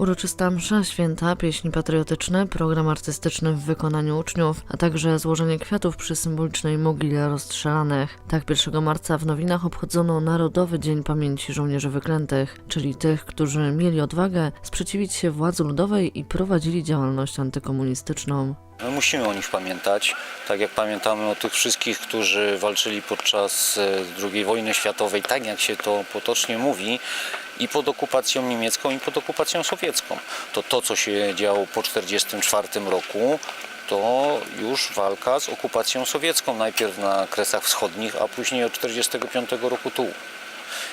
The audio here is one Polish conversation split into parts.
Uroczysta msza święta, pieśni patriotyczne, program artystyczny w wykonaniu uczniów, a także złożenie kwiatów przy symbolicznej mogile rozstrzelanych. Tak 1 marca w Nowinach obchodzono Narodowy Dzień Pamięci Żołnierzy Wyklętych, czyli tych, którzy mieli odwagę sprzeciwić się władzy ludowej i prowadzili działalność antykomunistyczną. My musimy o nich pamiętać, tak jak pamiętamy o tych wszystkich, którzy walczyli podczas e, II wojny światowej, tak jak się to potocznie mówi, i pod okupacją niemiecką, i pod okupacją sowiecką. To to, co się działo po 1944 roku, to już walka z okupacją sowiecką, najpierw na Kresach Wschodnich, a później od 1945 roku tu.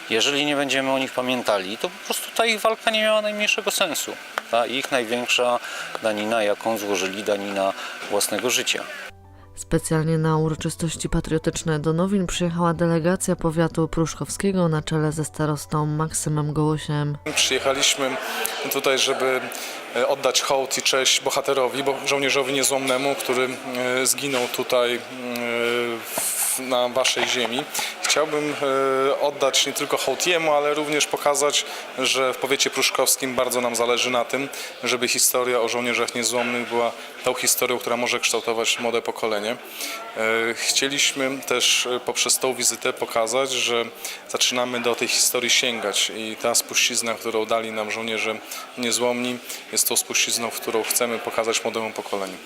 Jeżeli nie będziemy o nich pamiętali, to po prostu ta ich walka nie miała najmniejszego sensu. Ta ich największa danina, jaką złożyli, danina własnego życia. Specjalnie na uroczystości patriotyczne do Nowin przyjechała delegacja powiatu pruszkowskiego na czele ze starostą Maksymem Gołosiem. Przyjechaliśmy tutaj, żeby e, oddać hołd i cześć bohaterowi, bo żołnierzowi niezłomnemu, który e, zginął tutaj e, na waszej ziemi. Chciałbym e, oddać nie tylko hołd jemu, ale również pokazać, że w powiecie pruszkowskim bardzo nam zależy na tym, żeby historia o żołnierzach niezłomnych była tą historią, która może kształtować młode pokolenie. E, Chcieliśmy też e, poprzez tą wizytę pokazać, że zaczynamy do tej historii sięgać i ta spuścizna, którą dali nam żołnierze niezłomni, jest tą spuścizną, którą chcemy pokazać młodemu pokoleniu.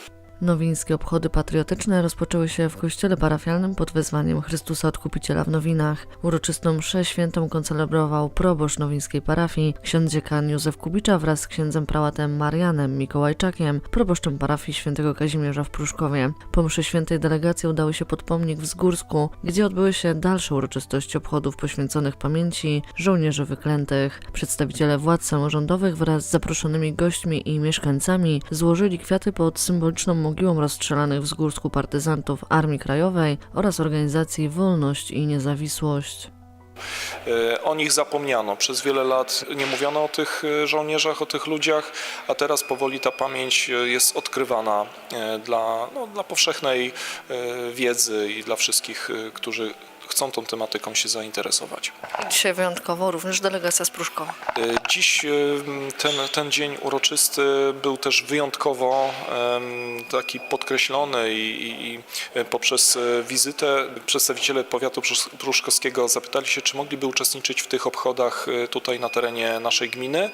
Nowińskie obchody patriotyczne rozpoczęły się w kościele parafialnym pod wezwaniem Chrystusa Odkupiciela w Nowinach. Uroczystą mszę świętą koncelebrował proboszcz nowińskiej parafii, ksiądz dziekan Józef Kubicza wraz z księdzem prałatem Marianem Mikołajczakiem, proboszczem parafii świętego Kazimierza w Pruszkowie. Po mszy świętej delegacje udały się pod pomnik w Zgórsku, gdzie odbyły się dalsze uroczystości obchodów poświęconych pamięci żołnierzy wyklętych. Przedstawiciele władz samorządowych wraz z zaproszonymi gośćmi i mieszkańcami złożyli kwiaty pod symboliczną mogiłą rozstrzelanych w Zgórsku partyzantów Armii Krajowej oraz organizacji Wolność i Niezawisłość. E, O nich zapomniano. Przez wiele lat nie mówiono o tych e, żołnierzach, o tych ludziach, a teraz powoli ta pamięć e, jest odkrywana dla, no, dla powszechnej wiedzy i dla wszystkich, którzy chcą tą tematyką się zainteresować. Dzisiaj wyjątkowo również delegacja z Pruszkowa. E, Dziś e, ten, ten dzień uroczysty był też wyjątkowo taki podkreślony i, i, i poprzez e, wizytę przedstawiciele powiatu prusz- pruszkowskiego zapytali się, czy mogliby uczestniczyć w tych obchodach e, tutaj na terenie naszej gminy.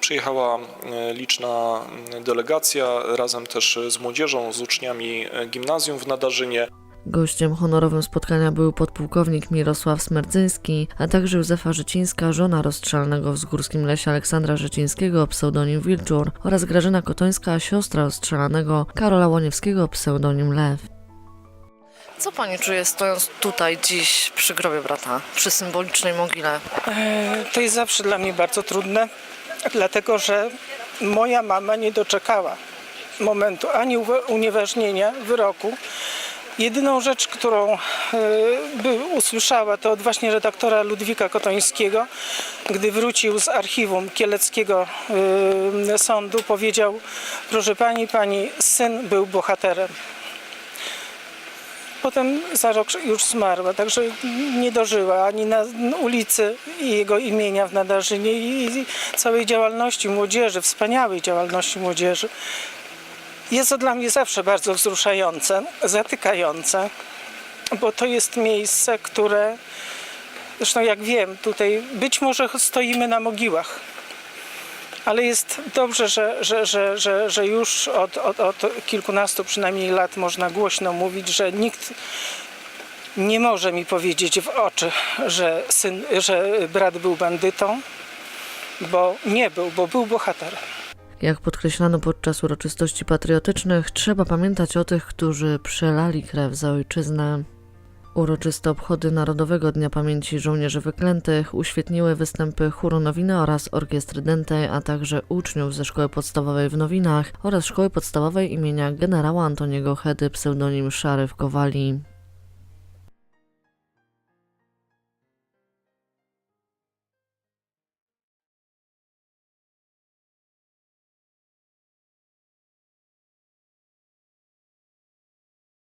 Przyjechała e, liczna delegacja razem też z młodzieżą, z uczniami e, gimnazjum w Nadarzynie. Gościem honorowym spotkania był podpułkownik Mirosław Smerdzyński, a także Józefa Życińska, żona rozstrzelnego w Zgórskim Lesie Aleksandra Życińskiego, pseudonim Wilczur, oraz Grażyna Kotońska, siostra rozstrzelanego Karola Łoniewskiego, pseudonim Lew. Co pani czuje stojąc tutaj dziś przy grobie brata, przy symbolicznej mogile? E, To jest zawsze dla mnie bardzo trudne, dlatego że moja mama nie doczekała momentu ani unieważnienia wyroku. Jedyną rzecz, którą e, usłyszała, to od właśnie redaktora Ludwika Kotońskiego, gdy wrócił z archiwum kieleckiego e, sądu, powiedział: Proszę pani, pani syn był bohaterem. Potem za rok już zmarła, także nie dożyła ani na ulicy jego imienia w Nadarzynie i całej działalności młodzieży, wspaniałej działalności młodzieży. Jest to dla mnie zawsze bardzo wzruszające, zatykające, bo to jest miejsce, które, zresztą jak wiem, tutaj być może stoimy na mogiłach, ale jest dobrze, że, że, że, że, że już od, od, od kilkunastu przynajmniej lat można głośno mówić, że nikt nie może mi powiedzieć w oczy, że, syn, że brat był bandytą, bo nie był, bo był bohaterem. Jak podkreślano podczas uroczystości patriotycznych, trzeba pamiętać o tych, którzy przelali krew za ojczyznę. Uroczyste obchody Narodowego Dnia Pamięci Żołnierzy Wyklętych uświetniły występy chóru Nowina oraz orkiestry Dętej, a także uczniów ze szkoły podstawowej w Nowinach oraz szkoły podstawowej imienia generała Antoniego Hedy, pseudonim Szary w Kowali.